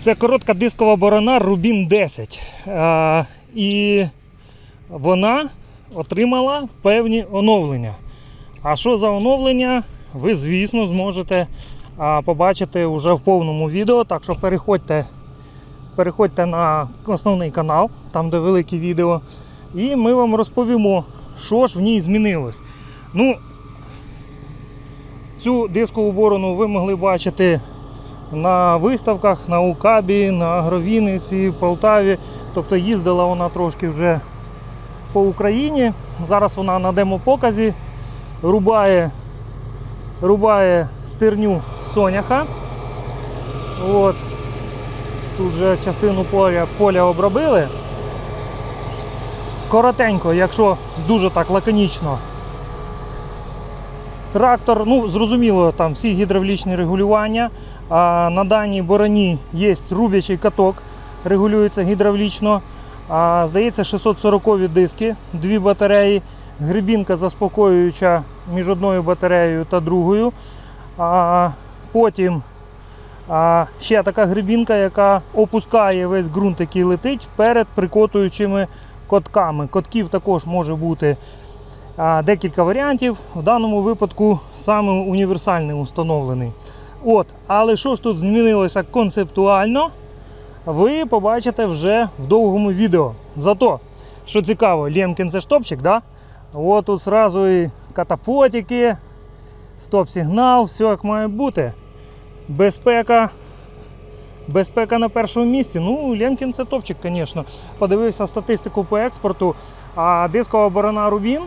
Це коротка дискова борона Rubin 10. Е, і вона отримала певні оновлення. А що за оновлення, ви, звісно, зможете а, побачити вже в повному відео. Так що переходьте, переходьте на основний канал, там де велике відео, і ми вам розповімо, що ж в ній змінилось. Ну, цю дискову борону ви могли бачити на виставках, на УКАБі, на Агровіниці, Полтаві. Тобто їздила вона трошки вже по Україні. Зараз вона на демопоказі рубає, рубає стерню соняха. От. Тут вже частину поля, поля обробили. Коротенько, якщо дуже так лаконічно. Трактор, ну зрозуміло, там всі гідравлічні регулювання. А на даній бороні є рубячий каток, регулюється гідравлічно. А, здається, 640 диски, дві батареї, грибінка заспокоююча між одною батареєю та другою. А, потім а, ще така грибінка, яка опускає весь ґрунт, який летить перед прикотуючими котками. Котків також може бути декілька варіантів. В даному випадку саме універсальний установлений. От, але що ж тут змінилося концептуально, ви побачите вже в довгому відео. Зато, що цікаво, Лємкін це штопчик, да? От тут зразу і катафотики, стоп-сигнал, все як має бути. Безпека. Безпека на першому місці. Ну, Лємкін це топчик, звісно. Подивився статистику по експорту. А дискова борона Рубін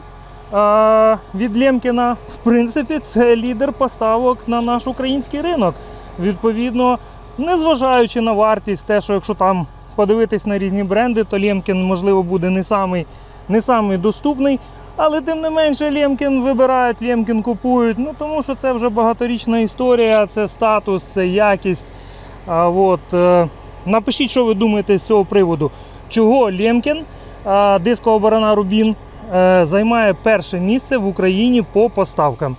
від Лємкіна, в принципі, це лідер поставок на наш український ринок. Відповідно, незважаючи на вартість, те, що якщо там подивитись на різні бренди, то Лємкін, можливо, буде не самий, не самий доступний. Але тим не менше Лємкін вибирають, Лємкін купують. Ну тому що це вже багаторічна історія, це статус, це якість. А, от, е, напишіть, що ви думаєте з цього приводу. Чого Лємкін, а, дискова Рубін, займає перше місце в Україні по поставкам.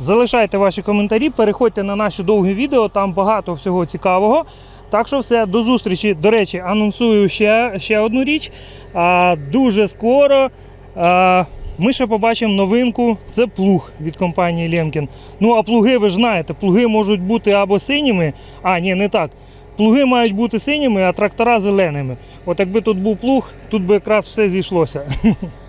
Залишайте ваші коментарі, переходьте на наші довгі відео, там багато всього цікавого. Так що все, до зустрічі. До речі, анонсую ще, ще одну річ. А, дуже скоро а, ми ще побачимо новинку. Це плуг від компанії Лємкін. Ну а плуги, ви ж знаєте, плуги можуть бути або синіми, а ні, не так. Плуги мають бути синіми, а трактора зеленими. От якби тут був плуг, тут би якраз все зійшлося.